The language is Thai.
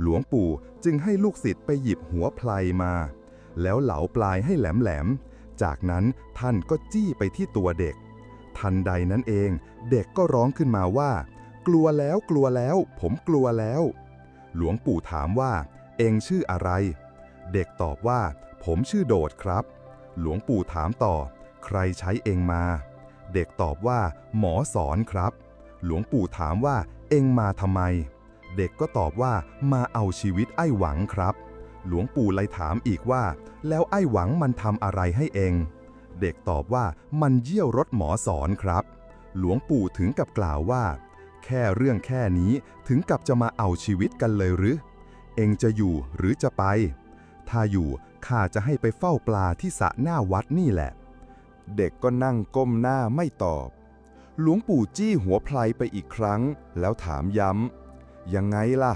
หลวงปู่จึงให้ลูกศิษย์ไปหยิบหัวไพลมา แล้วเหลาปลายให้แหลมๆ จากนั้นท่านก็จี้ไปที่ตัวเด็ก ทันใดนั้นเองเด็กก็ร้องขึ้นมาว่า กลัวแล้วกลัวแล้ว ผมกลัวแล้ว หลวงปู่ถามว่า เองชื่ออะไร เด็กตอบว่า ผมชื่อโดดครับ หลวงปู่ถามต่อ ใครใช้เองมา เด็กตอบว่า หมอสอนครับ หลวงปู่ถามว่า เองมาทำไม เด็กก็ตอบว่ามาเอาชีวิตไอ้หวังครับ หลวงปู่เลยถามอีกว่า แล้วไอ้หวังมันทำอะไรให้เอง เด็กตอบว่ามันเยี่ยวรถหมอสอนครับ หลวงปู่ถึงกับกล่าวว่า แค่เรื่องแค่นี้ถึงกับจะมาเอาชีวิตกันเลยหรือ เองจะอยู่หรือจะไป ถ้าอยู่ข้าจะให้ไปเฝ้าปลาที่สระหน้าวัดนี่แหละ เด็กก็นั่งก้มหน้าไม่ตอบ หลวงปู่จี้หัวไพลไปอีกครั้ง แล้วถามย้ำ ยังไงล่ะ